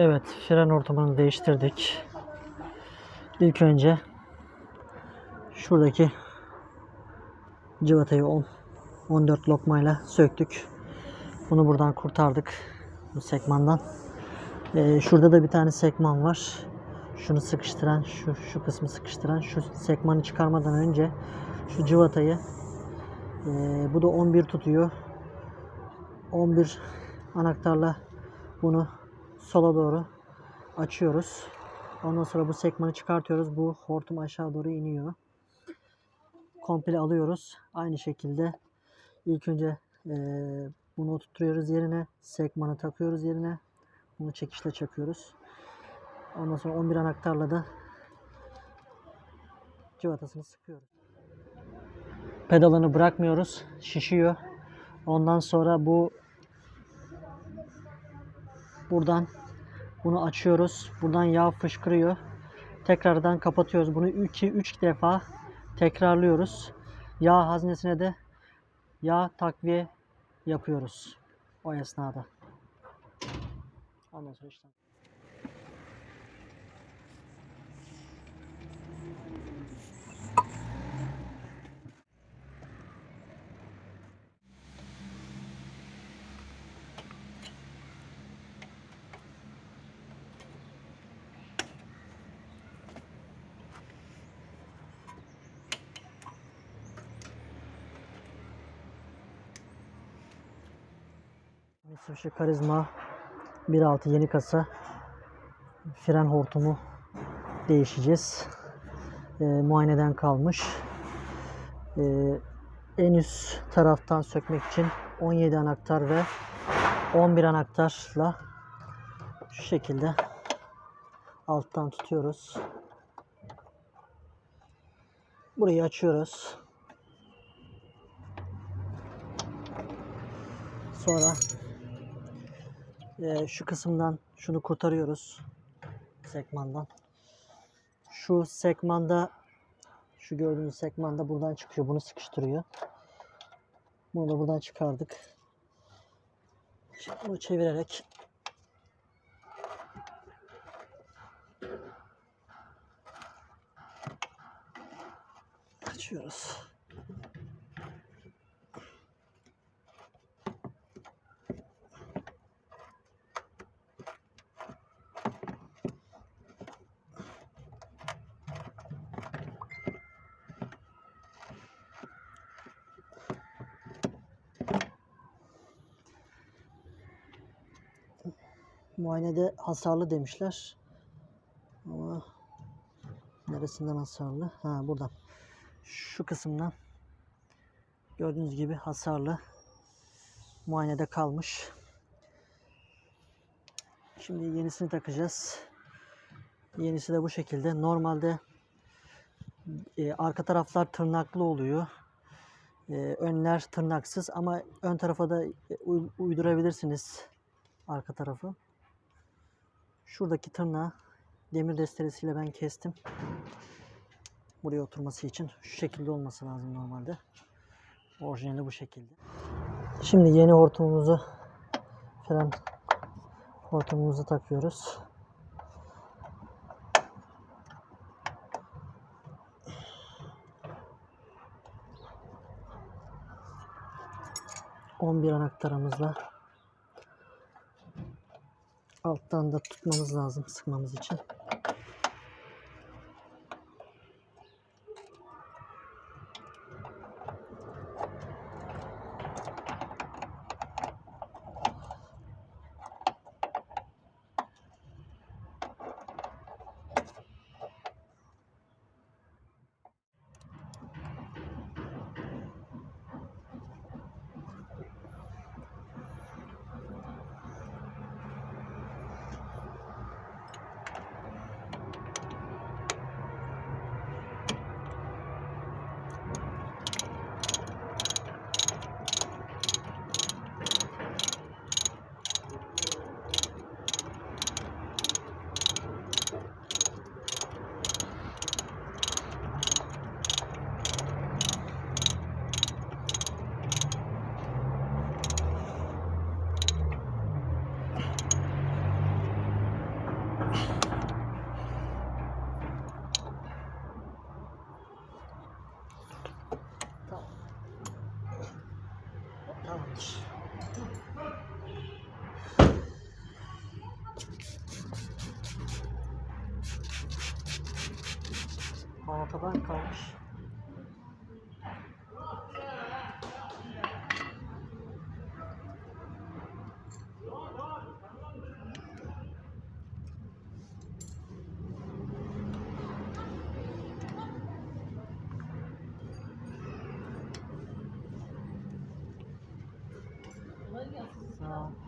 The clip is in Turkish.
Evet, fren ortamını değiştirdik. İlk önce şuradaki cıvatayı 10 14 lokmayla söktük. Bunu buradan kurtardık bu sekmandan. Ee, şurada da bir tane sekman var. Şunu sıkıştıran, şu şu kısmı sıkıştıran, şu sekmanı çıkarmadan önce şu cıvatayı ee, bu da 11 tutuyor. 11 anahtarla bunu sola doğru açıyoruz. Ondan sonra bu sekmanı çıkartıyoruz. Bu hortum aşağı doğru iniyor. Komple alıyoruz. Aynı şekilde ilk önce eee, bunu oturtuyoruz yerine. Sekmanı takıyoruz yerine. Bunu çekişle çakıyoruz. Ondan sonra 11 anahtarla da cıvatasını sıkıyoruz. Pedalını bırakmıyoruz. Şişiyor. Ondan sonra bu buradan bunu açıyoruz. Buradan yağ fışkırıyor. Tekrardan kapatıyoruz. Bunu 2-3 defa tekrarlıyoruz. Yağ haznesine de yağ takviye yapıyoruz o esnada. Ondan sonra işte. Mitsubishi Karizma 1.6 yeni kasa fren hortumu değişeceğiz. Ee, muayeneden kalmış. Ee, en üst taraftan sökmek için 17 anahtar ve 11 anahtarla şu şekilde alttan tutuyoruz. Burayı açıyoruz. Sonra eee, şu kısımdan şunu kurtarıyoruz sekmandan. Şu sekmanda şu gördüğünüz sekmanda buradan çıkıyor. Bunu sıkıştırıyor. Bunu da buradan çıkardık. Şimdi bunu çevirerek açıyoruz. Muayenede hasarlı demişler. Ama neresinden hasarlı? Ha buradan. Şu kısımdan gördüğünüz gibi hasarlı. Muayenede kalmış. Şimdi yenisini takacağız. Yenisi de bu şekilde. Normalde e, arka taraflar tırnaklı oluyor. E, önler tırnaksız ama ön tarafa da e, uy- uydurabilirsiniz arka tarafı. Şuradaki tırnağı demir desteresiyle ben kestim. Buraya oturması için şu şekilde olması lazım normalde. Orijinali bu şekilde. Şimdi yeni hortumumuzu fren hortumumuzu takıyoruz. On bir anahtarımızla alttan da tutmamız lazım sıkmamız için. Tamamdır. Bana kadar kalmış. well.